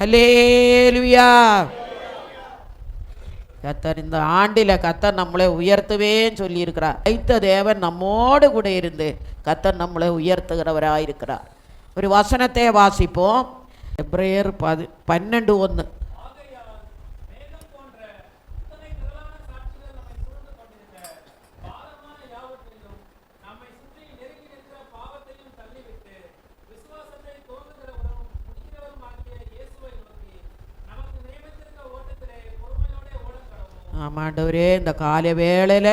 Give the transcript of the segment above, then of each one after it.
Hallelujah கத்தர் இந்த ஆண்டில கத்தர் நம்மளை உயர்த்துவேன்னு சொல்லியிருக்கிறார். வைத்த தேவன் நம்மோடு கூட இருந்து கத்தர் நம்மளை உயர்த்துகிறவராயிருக்கிறார். ஒரு வசனத்தை வாசிப்போம். எப்ரேயர் பது பன்னெண்டு ஒன்று ஆமாண்டவரே இந்த காலை வேளையில்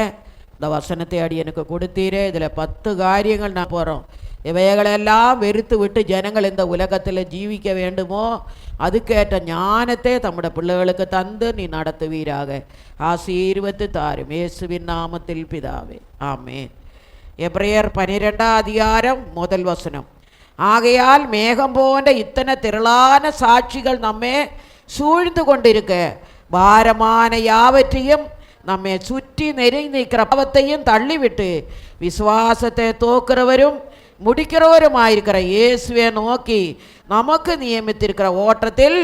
இந்த வசனத்தை அடி எனக்கு கொடுத்தீரே இதில் பத்து காரியங்கள் நான் போகிறோம் இவைகளெல்லாம் வெறுத்து விட்டு ஜனங்கள் இந்த உலகத்தில் ஜீவிக்க வேண்டுமோ அதுக்கேற்ற ஞானத்தை தம்முடைய பிள்ளைகளுக்கு தந்து நீ நடத்துவீராக ஆசீர்வத்து தாரும் இயேசுவின் நாமத்தில் பிதாவே ஆமென் எப்ரேயர் பனிரெண்டாம் அதிகாரம் முதல் வசனம் ஆகையால் மேகம் போன்ற இத்தனை திரளான சாட்சிகள் நம்மை சூழ்ந்து கொண்டிருக்க பாரமான யாவற்றையும் நம்மை சுற்றி நெருங்கி நிற்கிற பாவத்தையும் தள்ளிவிட்டு விசுவாசத்தை தோக்கிறவரும் முடிக்கிறவருமாயிருக்கிற இயேசுவை நோக்கி நமக்கு நியமித்திருக்கிற ஓட்டத்தில்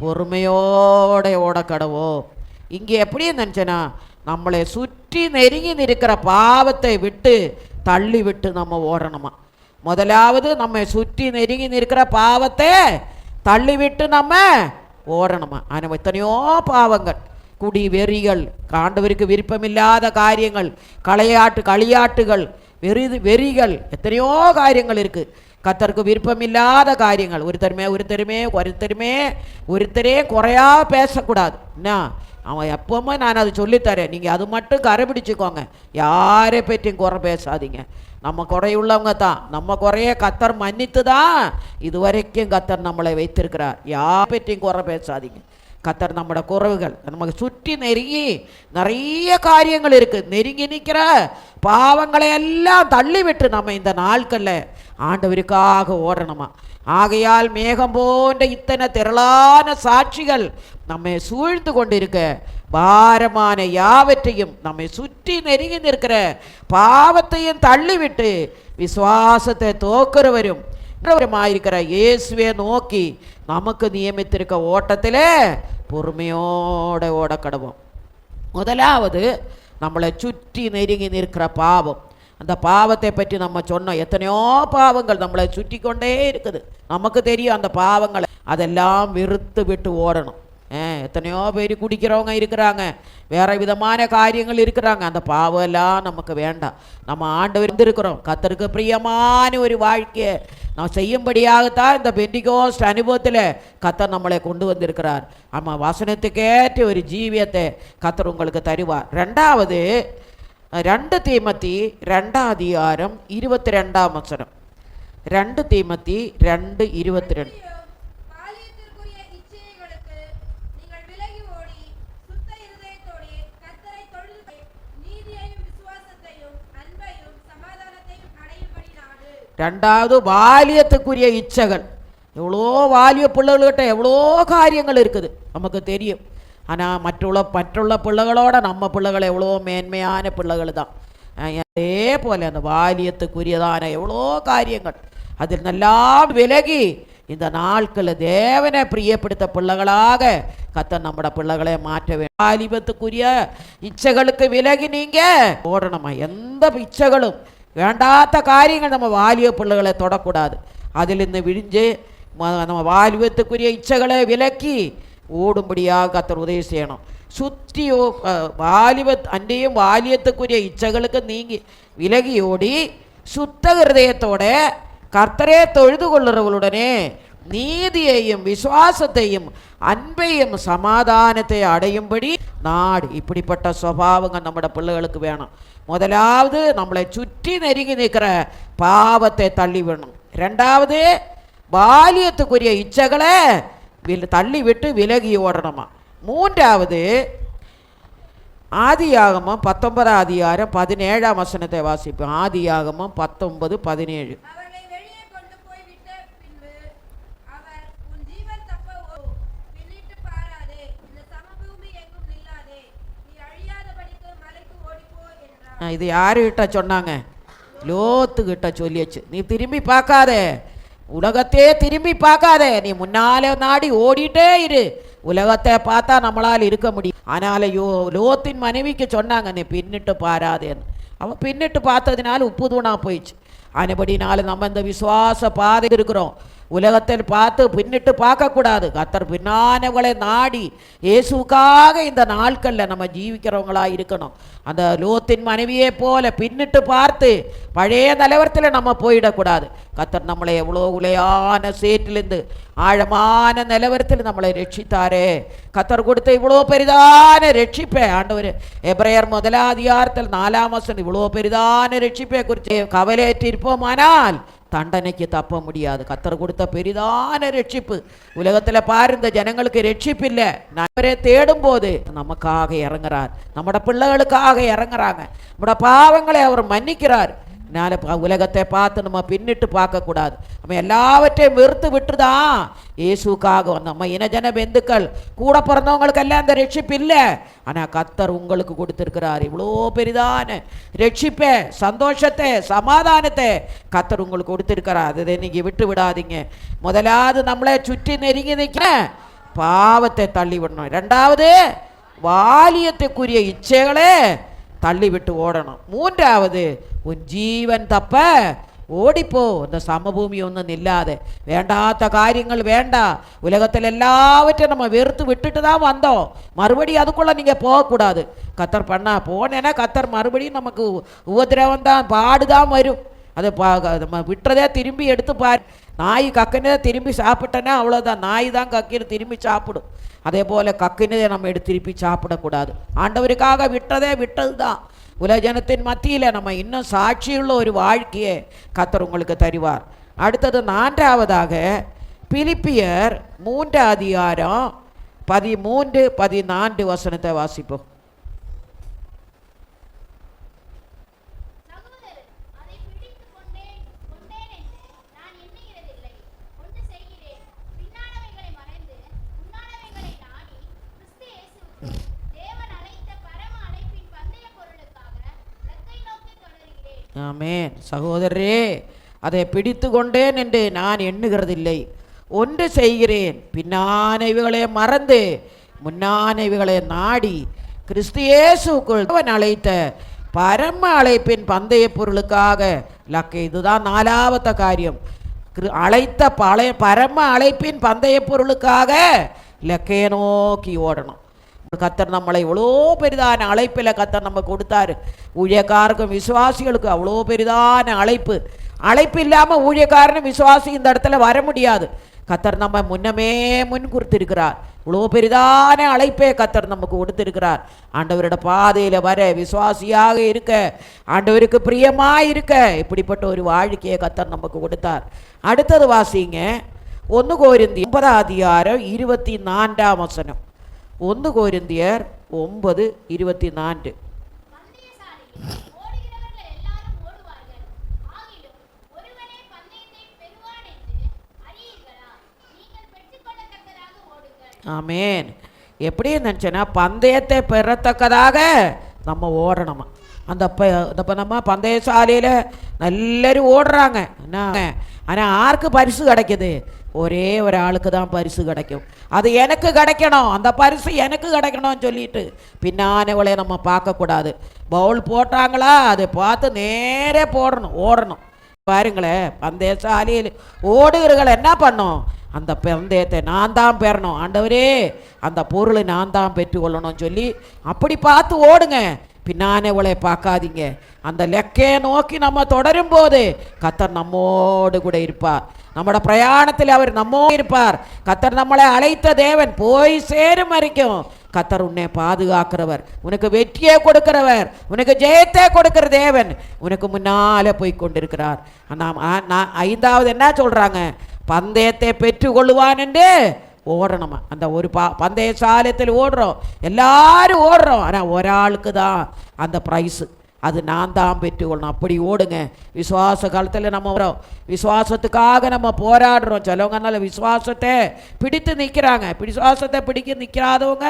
பொறுமையோட ஓடக்கடவோம் இங்கே எப்படி நினச்சனா நம்மளை சுற்றி நெருங்கி நிற்கிற பாவத்தை விட்டு தள்ளி விட்டு நம்ம ஓடணுமா முதலாவது நம்மை சுற்றி நெருங்கி நிற்கிற பாவத்தை தள்ளிவிட்டு நம்ம ஓடணுமா? ஆனால் எத்தனையோ பாவங்கள். குடி வெறிகள் காண்டவருக்கு விருப்பமில்லாத காரியங்கள் களையாட்டு களியாட்டுகள் வெறி வெறிகள் எத்தனையோ காரியங்கள் இருக்குது கத்தருக்கு விருப்பமில்லாத காரியங்கள். ஒருத்தருமே ஒருத்தருமே ஒருத்தருமே ஒருத்தரே குறையா பேசக்கூடாது. என்ன? அவன் எப்பவுமே நான் அது சொல்லித்தரேன். நீங்கள் அது மட்டும் கரைபிடிச்சுக்கோங்க. யாரை பற்றியும் குறை பேசாதீங்க. நம்ம குறையுள்ளவங்க தான். நம்ம குறைய கத்தர் மன்னித்து தான் இதுவரைக்கும் கத்தர் நம்மளை வைத்திருக்கிறார். யார் பற்றியும் குறை பேசாதீங்க. கத்தர் நம்மளோட குறவுகள் நமக்கு சுற்றி நெருங்கி நிறைய காரியங்கள் இருக்குது நெருங்கி நிற்கிற பாவங்களை எல்லாம் தள்ளிவிட்டு நம்ம இந்த நாட்களில் ஆண்டவருக்காக ஓடணுமா? ஆகையால் மேகம் போன்ற இத்தனை திரளான சாட்சிகள் நம்மை சூழ்ந்து கொண்டிருக்க பாரமான யாவற்றையும் நம்மை சுற்றி நெருங்கி நிற்கிற பாவத்தையும் தள்ளிவிட்டு விசுவாசத்தை தோக்கிறவரும் இருக்கிற இயேசுவை நோக்கி நமக்கு நியமித்திருக்க ஓட்டத்தில் பொறுமையோட ஓடக்கடவோம். முதலாவது நம்மளை சுற்றி நெருங்கி நிற்கிற பாவம். அந்த பாவத்தை பற்றி நம்ம சொன்னோம். எத்தனையோ பாவங்கள் நம்மளை சுற்றி கொண்டே இருக்குது. நமக்கு தெரியும் அந்த பாவங்களை. அதெல்லாம் வெறுத்து விட்டு ஓடணும். எத்தனையோ பேர் குடிக்கிறவங்க இருக்கிறாங்க. வேறு விதமான காரியங்கள் இருக்கிறாங்க. அந்த பாவம் எல்லாம் நமக்கு வேண்டாம். நம்ம ஆண்டவர் இருந்திருக்கிறோம். கத்தருக்கு பிரியமான ஒரு வாழ்க்கையை நாம் செய்யும்படியாகத்தான் இந்த பெண்டிகோஸ்ட் அனுபவத்தில் கத்தர் நம்மளை கொண்டு வந்திருக்கிறார். ஆமாம் வசனத்துக்கேற்ற ஒரு ஜீவியத்தை கத்தர் உங்களுக்கு தருவார். ரெண்டாவது ரெண்டு தீமத்தி ரெண்டாம் அதிகாரம் இருபத்தி ரெண்டாம் வசனம். ரெண்டு தீமத்தி ரெண்டு இருபத்தி ரெண்டு ரெண்டாவது பாலியத்துக்குரிய இச்சைகள் எவ்வளோ வாலிய பிள்ளைகள்கிட்ட எவ்வளோ காரியங்கள் இருக்குது. நமக்கு தெரியும். ஆனால் மറ്റുள்ள மற்றுள்ள பிள்ளைகளோட நம்ம பிள்ளைகள் எவ்வளோ மேன்மையான பிள்ளைகள் தான். அதே போல் அந்த பாலியத்துக்குரியதான எவ்வளோ காரியங்கள். அதில் நல்லாம் விலகி இந்த நாட்கள் தேவனை பிரியப்படுத்த பிள்ளைகளாக கத்த நம்மட பிள்ளைகளை மாற்ற வேண்டும். வாலிபத்துக்குரிய இச்சைகளுக்கு விலகி நீங்கள் ஓடணுமா? எந்த இச்சைகளும் வேண்டாத காரியங்கள் நம்ம வாலிப பிள்ளைகளை தொடக்கூடாது. அதிலிருந்து விழிஞ்சு நம்ம வாலிபத்துக்குரிய இச்சைகளை விலக்கி ஓடும்படியாக கத்தர் உதவி செய்யணும். சுற்றி வாலிப அன்றையும் வாலியத்துக்குரிய இச்சைகளுக்கு நீங்கி விலகி ஓடி சுத்த ஹிருதயத்தோட கர்த்தரே தொழுது கொள்ளுறவளுடனே நீதியையும் விசுவாசத்தையும் அன்பையும் சமாதானத்தை அடையும்படி நாடு. இப்படிப்பட்ட சுவாவங்க நம்மட பிள்ளைகளுக்கு வேணும். முதலாவது நம்மளை சுற்றி நெருங்கி நிற்கிற பாவத்தை தள்ளி விடணும். ரெண்டாவது பாலியத்துக்குரிய இச்சைகளை தள்ளி விட்டு விலகி ஓடணுமா? மூன்றாவது ஆதியாகமம் பத்தொன்பதாம் அதிகாரம் பதினேழாம் வசனத்தை வாசிப்போம். ஆதியாகமம் பத்தொன்பது பதினேழு அவர்களை வெளியே கொண்டு போய் விட்ட பின்பு அவர் உன் ஜீவன் தப்ப ஓ பின்னிட்டு பாராதே இந்த சமபூமி எங்கும் நில்லாதே நீ அழியாதபடிக்கு மலைக்கு ஓடிப்போ என்றார் ஆ, இது யாருக்கிட்ட சொன்னாங்க? லோத்துக்கிட்ட சொல்லியாச்சு. நீ திரும்பி பார்க்காத. உலகத்தையே திரும்பி பார்க்காதே. நீ முன்னாலே நாடி ஓடிட்டே இரு. உலகத்தை பார்த்தா நம்மளால் இருக்க முடியும் ஆனால் யோ லோத்தின் மனைவிக்கு சொன்னாங்க நீ பின்னிட்டு பாராதேன்னு. அவன் பின்னிட்டு பார்த்ததுனால உப்பு தூணா போயிடுச்சு. அதுபடினால நம்ம இந்த விசுவாச பாதை இருக்கிறோம். உலகத்தில் பார்த்து பின்னிட்டு பார்க்கக்கூடாது. கத்தர் பின்னானவங்களை நாடி இயேசுக்காக இந்த நாட்களில் நம்ம ஜீவிக்கிறவங்களா இருக்கணும். அந்த லோத்தின் மனைவியை போல பின்னிட்டு பார்த்து பழைய நிலவரத்தில் நம்ம போயிடக்கூடாது. கத்தர் நம்மளை எவ்வளோ உலையான சேற்றிலிருந்து ஆழமான நிலவரத்தில் நம்மளை ரட்சித்தாரே. கத்தர் கொடுத்த இவ்வளோ பெரிதான ரட்சிப்பை ஆண்டவர் எப்ரையர் முதலாதிகாரத்தில் நாலாம் வசனம் இவ்வளோ பெரிதான ரட்சிப்பை குறித்து கவலையற்றிருப்போமானால் தண்டனைக்கு தப்ப முடியாது. கத்தர் கொடுத்த பெரிதான ரட்சிப்பு. உலகத்தில் பாரு இந்த ஜனங்களுக்கு ரட்சிப்பு இல்லை நபரை தேடும் போது நமக்காக இறங்குறார். நம்மட பிள்ளைகளுக்காக இறங்குறாங்க. நம்மட பாவங்களை அவர் மன்னிக்கிறார். அதனால் உலகத்தை பார்த்து நம்ம பின்னிட்டு பார்க்கக்கூடாது. நம்ம எல்லாவற்றையும் வெறுத்து விட்டுதான் இயேசுக்காக வந்தோம். நம்ம இனஜன பெந்துக்கள் கூட பிறந்தவங்களுக்கெல்லாம் அந்த ரட்சிப்பு இல்லை. ஆனால் கத்தர் உங்களுக்கு கொடுத்துருக்கிறார். இவ்வளோ பெரிதான ரட்சிப்பை சந்தோஷத்தை சமாதானத்தை கத்தர் உங்களுக்கு கொடுத்துருக்கிறார். அதை நீங்கள் விட்டு விடாதீங்க. முதலாவது நம்மளை சுற்றி நெருங்கி நிற்கிற பாவத்தை தள்ளி விடணும் ரெண்டாவது வாலியத்துக்குரிய இச்சைகளே தள்ளி விட்டு ஓடணும் மூன்றாவது உன் ஜீவன் தப்ப ஓடிப்போ இந்த സമഭൂമി ഒന്നും ഇല്ലാതെ വേണ്ടാത്ത കാര്യങ്ങൾ വേണ്ട உலகத்தில் எல்லாவற்றையும் நம்ம வெறுத்து விட்டுட்டு தான் வந்தோம் மறுபடியும் அதுக்குள்ளே நீங்கள் போகக்கூடாது கத்தர் பண்ணா போனேன்னா கத்தர் மறுபடியும் நமக்கு உ- உபத்திரவம் தான் பாடு தான் வரும் அதை பா நம்ம விட்டுறதே திரும்பி எடுத்து பாரு நாய் கக்கினதே திரும்பி சாப்பிட்டேன்னா அவ்வளோதான் நாய் தான் கக்கின்னு திரும்பி சாப்பிடும். அதே போல் கக்கினதை நம்ம எடுத்து திருப்பி சாப்பிடக்கூடாது. ஆண்டவருக்காக விட்டதே விட்டது தான் உலஜனத்தின் மத்தியில் நம்ம இன்னும் சாட்சியுள்ள ஒரு வாழ்க்கையை கத்தர் உங்களுக்கு தருவார். அடுத்தது நான்காவதாக பிலிப்பியர் மூன்று அதிகாரம் பதிமூன்று பதினான்கு வசனத்தை வாசிப்போம் சகோதரர், அதை பிடித்துக் கொண்டேன் கொண்டேன் என்று நான் எண்ணுகிறதில்லை. ஒன்று செய்கிறேன். பின்னானவைகளை மறந்து, முன்னானவைகளை நாடி, கிறிஸ்து இயேசுவுக்குள் தேவன் அழைத்த பரம அழைப்பின் பந்தயப் பொருளுக்காக இலக்கை நோக்கித் தொடருகிறேன். ஆமென். சகோதரரே அதை பிடித்து கொண்டேன் என்று நான் எண்ணுகிறதில்லை. ஒன்று செய்கிறேன். பின்னானவைகளை மறந்து முன்னானவைகளை நாடி கிறிஸ்தியேசுக்குள் அவன் அழைத்த பரம அழைப்பின் பந்தய பொருளுக்காக லக்க இதுதான் நாலாவத்த காரியம். அழைத்த பழைய பரம அழைப்பின் பந்தய பொருளுக்காக லக்கையை நோக்கி ஓடணும். கத்தர் நம்மளை இவ்வளோ பெரிதான அழைப்பில் கத்தர் நம்ம கொடுத்தாரு. ஊழியக்காருக்கும் விசுவாசிகளுக்கும் அவ்வளோ பெரிதான அழைப்பு. அழைப்பு இல்லாமல் ஊழியக்காரனும் விசுவாசி இந்த இடத்துல வர முடியாது. கத்தர் நம்ம முன்னமே முன் கொடுத்திருக்கிறார் இவ்வளோ பெரிதான அழைப்பே கத்தர் நமக்கு கொடுத்திருக்கிறார். ஆண்டவரோட பாதையில் வர விசுவாசியாக இருக்க ஆண்டவருக்கு பிரியமாக இருக்க இப்படிப்பட்ட ஒரு வாழ்க்கையை கத்தர் நமக்கு கொடுத்தார். அடுத்தது வாசிங்க. ஒன்று கோரிந்தி ஒன்பதாம் அதிகாரம் இருபத்தி நான்காம் வசனம். ஒன்று கோரிந்தியர் ஒன்பது இருபத்தி நான்கு ஆமேன் எப்படி நினச்சேன்னா பந்தயத்தை பெறத்தக்கதாக நம்ம ஓடணுமா அந்த ப இப்போ நம்ம பந்தயசாலையில் நல்லரும் ஓடுறாங்க என்ன ஆனால் யாருக்கு பரிசு கிடைக்குது ஒரே ஒரு ஆளுக்கு தான் பரிசு கிடைக்கும். அது எனக்கு கிடைக்கணும். அந்த பரிசு எனக்கு கிடைக்கணும்னு சொல்லிட்டு பின்னானவளை நம்ம பார்க்கக்கூடாது. பவுல் போட்டாங்களா? அதை பார்த்து நேரே போடணும் ஓடணும். பாருங்களேன் பந்தயசாலையில் ஓடுகிறவர்கள் என்ன பண்ணும்? அந்த பந்தயத்தை நான் தான் பெறணும். ஆண்டவரே அந்த பொருளை நான் தான் பெற்றுக்கொள்ளணும்னு சொல்லி அப்படி பார்த்து ஓடுங்க. பின்னானே உங்களை பார்க்காதீங்க. அந்த லெக்கையை நோக்கி நம்ம தொடரும் போது கத்தர் நம்மோடு கூட இருப்பார். நம்மளோட பிரயாணத்தில் அவர் நம்மோ இருப்பார். கத்தர் நம்மளை அழைத்த தேவன் போய் சேரும் வரைக்கும் கத்தர் உன்னை பாதுகாக்கிறவர். உனக்கு வெற்றியை கொடுக்கிறவர். உனக்கு ஜெயத்தை கொடுக்கிற தேவன் உனக்கு முன்னாலே போய் கொண்டிருக்கிறார். நாம் நான் ஐந்தாவது என்ன சொல்றாங்க? பந்தயத்தை பெற்றுக்கொள்ளுவான் என்று ஓடணுமா. அந்த ஒரு பா பந்தய சாலத்தில் ஓடுறோம். எல்லாரும் ஓடுறோம். ஆனால் ஒரு ஆளுக்கு தான் அந்த ப்ரைஸு அது நான் தான் பெற்றுக்கொள்ளணும் அப்படி ஓடுங்க. விசுவாச காலத்தில் நம்ம வரோம். விசுவாசத்துக்காக நம்ம போராடுறோம். சிலவங்கனால விசுவாசத்தை பிடித்து நிற்கிறாங்க விசுவாசத்தை பிடிக்க நிற்காதவங்க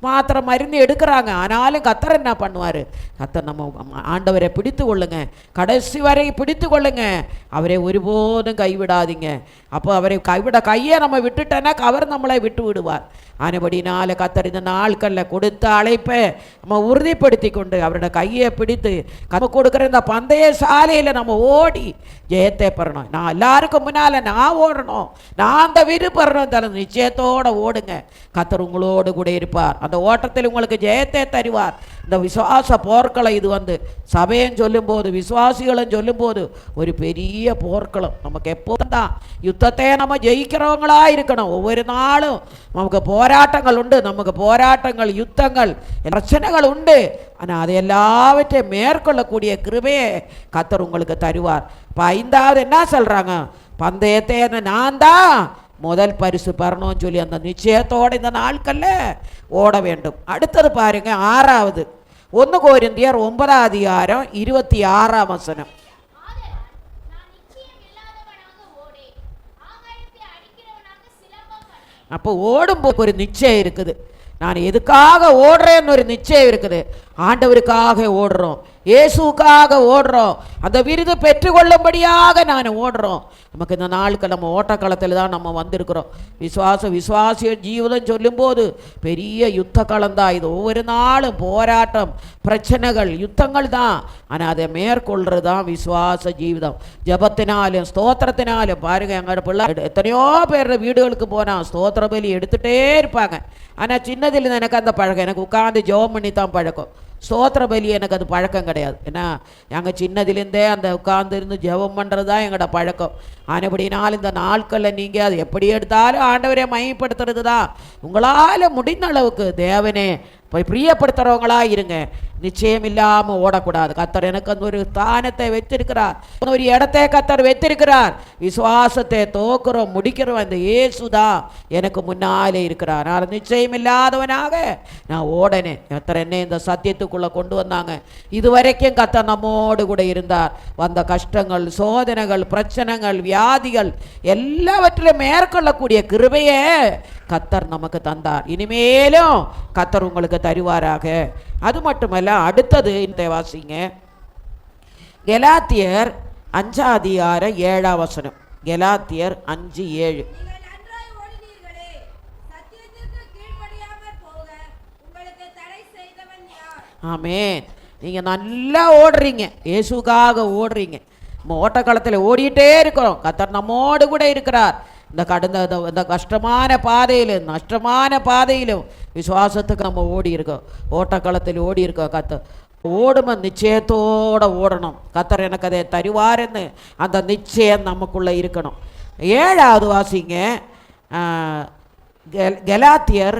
மாத்திரம் மருந்து எடுக்கிறாங்க. ஆனாலும் கத்தர் என்ன பண்ணுவார்? கத்தர் நம்ம ஆண்டவரை பிடித்து கொள்ளுங்க. கடைசி வரை பிடித்து கொள்ளுங்க. அவரை ஒருபோதும் கைவிடாதீங்க. அப்போ அவரை கைவிட கையை நம்ம விட்டுட்டோன்னா அவர் நம்மளை விட்டு விடுவார். ஆனபடினால கத்தர் இந்த நாட்களில் கொடுத்த அழைப்பை நம்ம உறுதிப்படுத்தி கொண்டு அவரோட கையை பிடித்து நம்ம கொடுக்குற இந்த பந்தய சாலையில் நம்ம ஓடி ஜெயத்தை பெறணும். நான் எல்லாருக்கும் முன்னால் நான் ஓடணும். நான் அந்த விருப்பறணும் தர நிச்சயத்தோடு ஓடுங்க. கத்தர் உங்களோடு கூட இருப்பார். அந்த ஓட்டத்தில் உங்களுக்கு ஜெயத்தை தருவார். இந்த விசுவாச போர்க்களம் இது வந்து சபையும் சொல்லும்போது விசுவாசிகளும் சொல்லும்போது ஒரு பெரிய போர்க்களம் நமக்கு எப்போதும் தான் யுத்தத்தை நம்ம ஜெயிக்கிறவங்களா இருக்கணும் ஒவ்வொரு நாளும் நமக்கு போராட்டங்கள் உண்டு நமக்கு போராட்டங்கள் யுத்தங்கள் பிரச்சனைகள் உண்டு ஆனால் அதை எல்லாவற்றையும் மேற்கொள்ளக்கூடிய கிருபையை கத்தர் உங்களுக்கு தருவார் இப்போ ஐந்தாவது என்ன சொல்கிறாங்க பந்தயத்தை நான் தான் முதல் பரிசு பெறணும்னு சொல்லி அந்த நிச்சயத்தோடு இந்த நாட்களில் ஓட வேண்டும். அடுத்தது பாருங்க ஆறாவது. ஒன்று கோரிந்தியர் ஒன்பதாம் அதிகாரம் இருபத்தி ஆறாம் வசனம். அப்போ ஓடும் நிச்சயம் அப்போ ஓடும்போது ஒரு நிச்சயம் இருக்குது. நான் எதுக்காக ஓடுறேன்னு ஒரு நிச்சயம் இருக்குது. ஆண்டவருக்காக ஓடுறோம். இயேசுக்காக ஓடுறோம். அந்த விருது பெற்றுக்கொள்ளும்படியாக நான் ஓடுறோம். நமக்கு இந்த நாளுக்கு நம்ம ஓட்டக்களத்தில் தான் நம்ம வந்திருக்கிறோம். விசுவாச விசுவாசிய ஜீவிதம் சொல்லும்போது பெரிய யுத்த களம் இது ஒவ்வொரு நாளும் போராட்டம் பிரச்சனைகள் யுத்தங்கள் தான். ஆனால் அதை மேற்கொள்கிறது தான் விசுவாச ஜீவிதம். ஜபத்தினாலும் ஸ்தோத்திரத்தினாலும் பாருங்கள் எங்களோட பிள்ளை எத்தனையோ பேர் வீடுகளுக்கு போனால் ஸ்தோத்திர பலி எடுத்துகிட்டே இருப்பாங்க. ஆனால் சின்னதில் எனக்கு அந்த பழக்கம். எனக்கு உட்காந்து ஜோம் பண்ணி தான் பழக்கம். ஸ்தோத்திர பலி எனக்கு அது பழக்கம் கிடையாது. ஏன்னா நாங்கள் சின்னதுலேருந்தே அந்த உட்காந்துருந்து ஜெபம் பண்ணுறது தான் எங்களோட பழக்கம். ஆனபடினால் இந்த நாட்களில் நீங்கள் அது எப்படி எடுத்தாலும் ஆண்டவரை மையப்படுத்துறது தான் உங்களால் முடிந்த அளவுக்கு தேவனே போய் பிரியப்படுத்துகிறவங்களா இருங்க நிச்சயம் இல்லாமல் ஓடக்கூடாது. கத்தர் எனக்கு அந்த ஒரு ஸ்தானத்தை வச்சிருக்கிறார் ஒரு இடத்தை கத்தர் வைத்திருக்கிறார். விசுவாசத்தை தோக்குறோம் முடிக்கிறோம். அந்த இயேசுதான் எனக்கு முன்னாலே இருக்கிறார். நான் நிச்சயம் இல்லாதவனாக நான் ஓடனேன். கத்தர் என்னை இந்த சத்தியத்துக்குள்ளே கொண்டு வந்தாங்க. இதுவரைக்கும் கத்தர் நம்மோடு கூட இருந்தார். வந்த கஷ்டங்கள் சோதனைகள் பிரச்சனைகள் வியாதிகள் எல்லாவற்றிலும் மேற்கொள்ளக்கூடிய கிருபையை கத்தர் நமக்கு தந்தார். இனிமேலும் கத்தர் உங்களுக்கு தருவாராக. அது மட்டுமல்ல அடுத்தது இந்த வாசிங்க கெலாத்தியர் அஞ்சாம் அதிகாரம் ஏழாம் வசனம். கெலாத்தியர் அஞ்சு ஏழு. ஆமென். நீங்கள் நல்லா ஓடுறீங்க. இயேசுக்காக ஓடுறீங்க. நம்ம ஓட்டக்காலத்தில் ஓடிட்டே இருக்கிறோம். கத்தர் நம்மோடு கூட இருக்கிறார். இந்த கடந்த இந்த- இந்த கஷ்டமான பாதையிலும் நஷ்டமான பாதையிலும் விசுவாசத்துக்கு நம்ம ஓடி இருக்கோம் ஓட்டக்களத்தில் ஓடி இருக்கோம் கத்தர் ஓடும நிச்சயத்தோட ஓடணும் கத்தர் எனக்கு அதை தருவாருன்னு அந்த நிச்சயம் நமக்குள்ளே இருக்கணும் ஏழாவது வாசிங்க ஆ, கெ- கெலாத்தியர்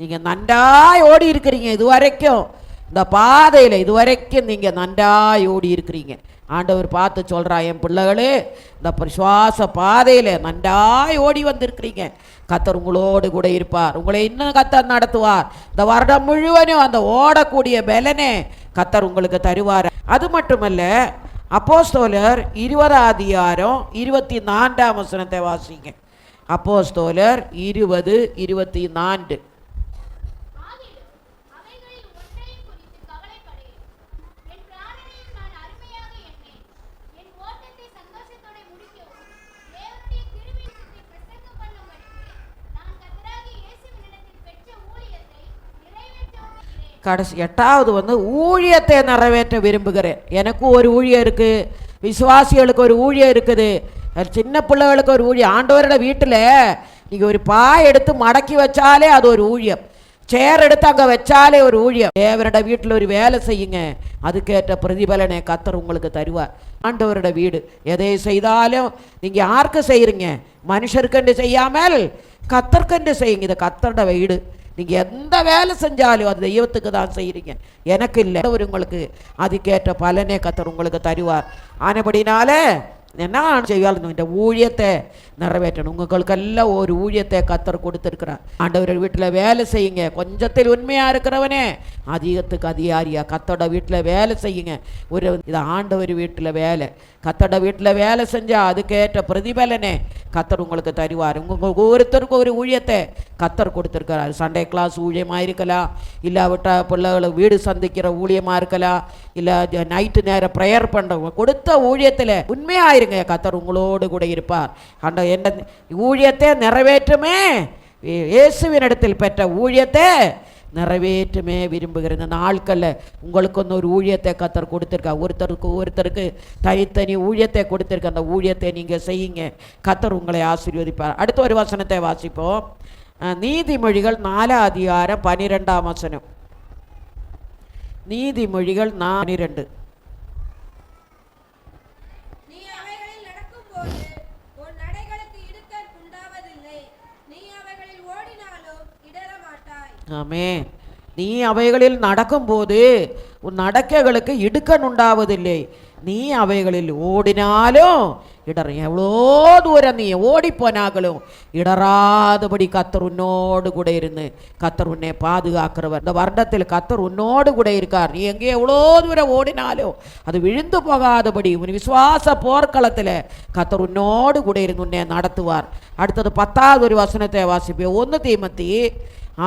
நீங்கள் நன்றாய் ஓடி இருக்கிறீங்க இது வரைக்கும் இந்த பாதையில் இது வரைக்கும் நீங்கள் நன்றாய் ஓடி இருக்கிறீங்க ஆண்டவர் பார்த்து சொல்கிறா என் பிள்ளைகளே இந்த விசுவாச பாதையில் நன்றாய் ஓடி வந்திருக்கிறீங்க. கத்தர் உங்களோடு கூட இருப்பார். உங்களை இன்னும் கத்தர் நடத்துவார். இந்த வருடம் முழுவதும் அந்த ஓடக்கூடிய பலனே கத்தர் உங்களுக்கு தருவார். அது மட்டுமல்ல அப்போஸ்தோலர் இருபதாம் அதிகாரம் இருபத்தி நான்காம் வசனத்தை வாசிங்க. அப்போஸ்தோலர் இருபது இருபத்தி நான்கு. கடைசி எட்டாவது வந்து ஊழியத்தை நிறைவேற்ற விரும்புகிறேன். எனக்கும் ஒரு ஊழியம் இருக்குது விசுவாசிகளுக்கு ஒரு ஊழியம் இருக்குது. சின்ன பிள்ளைகளுக்கு ஒரு ஊழியம். ஆண்டவரோட வீட்டில் நீங்கள் ஒரு பாய் எடுத்து மடக்கி வச்சாலே அது ஒரு ஊழியம். சேர் எடுத்து அங்கே வச்சாலே ஒரு ஊழியம். தேவரோட வீட்டில் ஒரு வேலை செய்யுங்க. அதுக்கேற்ற பிரதிபலனை கத்தர் உங்களுக்கு தருவார். ஆண்டவரோட வீடு. எதை செய்தாலும் நீங்கள் யாருக்கு செய்கிறீங்க மனுஷருக்கென்று செய்யாமல் கத்தர்க்கென்று செய்யுங்க. இது கத்தரோட வீடு. நீங்கள் எந்த வேலை செஞ்சாலும் அது தெய்வத்துக்கு தான் செய்கிறீங்க எனக்கு இல்லை. அவர் உங்களுக்கு அதுக்கேற்ற பலனே கத்தர் உங்களுக்கு தருவார். ஆனபடினால என்ன செய்வாலும் இந்த ஊழியத்தை நிறைவேற்றணும் உங்களுக்கெல்லாம் ஒரு ஊழியத்தை கத்தர் கொடுத்துருக்கிறார் ஆண்டவர் வீட்டில் வேலை செய்யுங்க கொஞ்சத்தில் உண்மையாக இருக்கிறவனே அதிகத்துக்கு அதிகாரியா கத்தோட வீட்டில் வேலை செய்யுங்க ஒரு இது ஆண்டவர் வீட்டில் வேலை கத்தோட வீட்டில் வேலை செஞ்சால் அதுக்கேற்ற பிரதிபலனே கத்தர் உங்களுக்கு தருவார் உங்களுக்கு ஒவ்வொருத்தருக்கும் ஒரு ஊழியத்தை கத்தர் கொடுத்துருக்கிறார் சண்டே கிளாஸ் ஊழியமாக இருக்கலாம் இல்லாவிட்டா பிள்ளைகளை வீடு சந்திக்கிற ஊழியமாக இருக்கலாம் இல்லை நைட்டு நேரம் ப்ரேயர் பண்ணுறவங்க கொடுத்த ஊழியத்தில் உண்மையாக இருங்க கத்தர் உங்களோடு கூட இருப்பார். அந்த என்ன ஊழியத்தை நிறைவேற்றுமே. இயேசுவின் இடத்தில் பெற்ற ஊழியத்தை நிறைவேற்றுமே விரும்புகிற இந்த நாட்களில் உங்களுக்குன்னு ஒரு ஊழியத்தை கத்தர் கொடுத்துருக்கா? ஒருத்தருக்கு ஒருத்தருக்கு தனித்தனி ஊழியத்தை கொடுத்துருக்க அந்த ஊழியத்தை நீங்கள் செய்யுங்க. கத்தர் உங்களை ஆசீர்வதிப்பார். அடுத்த ஒரு வசனத்தை வாசிப்போம். நீதிமொழிகள் நாலாம் அதிகாரம் பனிரெண்டாம் வசனம். நீதிமொழிகள் நான் பனிரெண்டு நீ அவைகளில் நடக்கும்போது உன் நடைகளுக்கு இடுக்கண் உண்டாவதில்லை நீ அவைகளில் ஓடினாலும் இடற மாட்டாய் ஆமே நீ அவைகளில் நடக்கும்போது உன் நடக்கைகளுக்கு இடுக்கன் உண்டாவதில்லை. நீ அவைகளில் ஓடினாலும் இடறும் எவ்வளோ தூரம் நீ ஓடிப்போனாங்களும் இடராதபடி கத்தர் உன்னோடு கூட இருந்து கத்தர் உன்னை பாதுகாக்கிறவர் இந்த வருடத்தில் கத்தர் உன்னோடு கூட இருக்கார் நீ எங்கே எவ்வளோ தூரம் ஓடினாலும் அது விழுந்து போகாதபடி உன் விசுவாச போர்க்களத்தில் கத்தர் உன்னோடு கூட இருந்து உன்னை நடத்துவார் அடுத்தது பத்தாவது ஒரு வசனத்தை வாசிப்பேன் ஒன்று தீமத்தி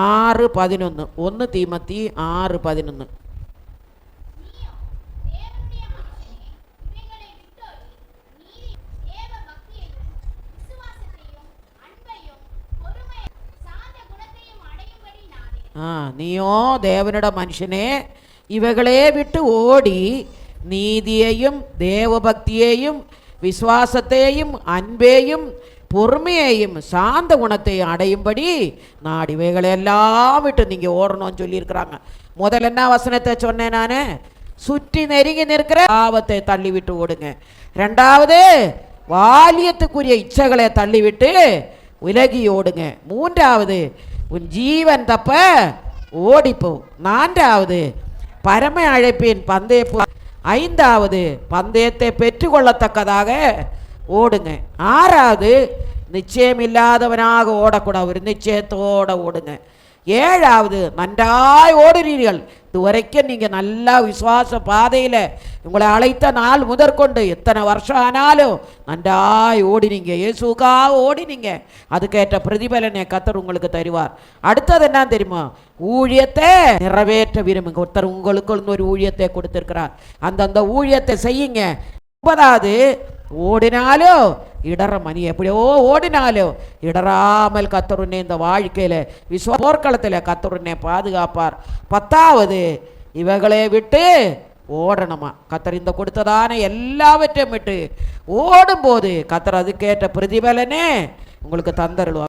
ஆறு பதினொன்று ஒன்று தீமத்தி ஆறு பதினொன்று நீயோ தேவனுடைய மனுஷனே இவைகளை விட்டோடி நீதி தேவ பக்தியையும் விசுவாசத்தையும் அன்பையும் பொறுமையும் சாந்த குணத்தையும் அடையும்படி ஆ நீயோ தேவனிட மனுஷனே இவைகளே விட்டு ஓடி நீதியையும் தேவபக்தியையும் விசுவாசத்தையும் அன்பையும் பொறுமையையும் சாந்த குணத்தையும் அடையும்படி நாடு இவைகளெல்லாம் விட்டு நீங்கள் ஓடணும்னு சொல்லியிருக்கிறாங்க முதல்ல என்ன வசனத்தை சொன்னேன் நான் சுற்றி நெருங்கி நிற்கிற ஆபத்தை தள்ளிவிட்டு ஓடுங்க ரெண்டாவது வாலியத்துக்குரிய இச்சைகளை தள்ளிவிட்டு விலகி ஓடுங்க மூன்றாவது உன் ஜீவன் தப்ப ஓடிப்போ. நான்காவது பரம அழைப்பின் பந்தய ஐந்தாவது பந்தயத்தை பெற்றுக்கொள்ளத்தக்கதாக ஓடுங்க. ஆறாவது நிச்சயம் இல்லாதவனாக ஓடக்கூடாது. ஒரு நிச்சயத்தோட ஓடுங்க. ஏழாவது நன்றாய் ஓடுறீர்கள். இது வரைக்கும் நீங்கள் நல்லா விசுவாச பாதையில் உங்களை அழைத்த நாள் முதற்கொண்டு எத்தனை வருஷம் ஆனாலும் நன்றாய் ஓடினீங்க. இயேசுக்காக ஓடினீங்க. அதுக்கேற்ற பிரதிபலனை கத்தர் உங்களுக்கு தருவார். அடுத்தது என்ன தெரியுமா? ஊழியத்தை நிறைவேற்ற விரும்புங்க. ஒருத்தர் உங்களுக்கு ஒரு ஊழியத்தை கொடுத்துருக்கிறார். அந்தந்த ஊழியத்தை செய்யுங்க. ஒன்பதாவது ஓடினாலோ? இடற மணி எப்படியோ ஓடினாலோ? இடராமல் கத்தருன்னே இந்த வாழ்க்கையில் விஸ்வ போர்க்களத்தில் கத்தருன்னே பாதுகாப்பார். பத்தாவது இவைகளை விட்டு ஓடணுமா? கத்தர் இந்த கொடுத்ததான எல்லாவற்றையும் விட்டு ஓடும்போது கத்தர் அதுக்கேற்ற பிரதிபலனே உங்களுக்கு தந்தருள்வார்.